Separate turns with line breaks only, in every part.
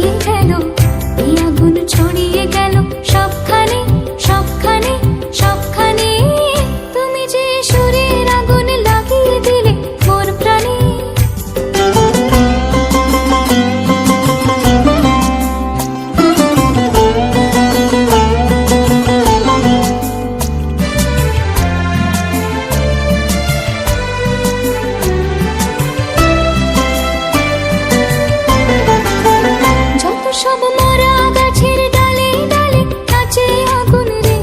நீ সব মরা গাছের ডালে ডালে নাচে আগুন রে।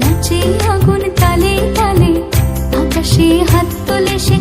নাচে আগুন তালে তালে আকাশে হাত তোলে সে।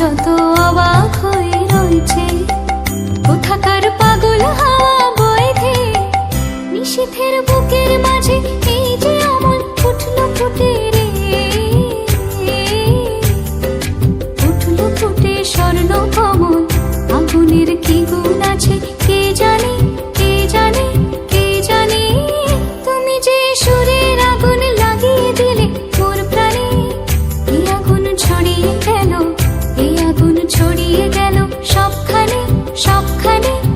যত অবাক হয়ে রয়েছে। কোথাকার পাগল হাওয়া বইধে নিশীথের বুকের মাঝে ছড়িয়ে গেল সবখানে সবখানে।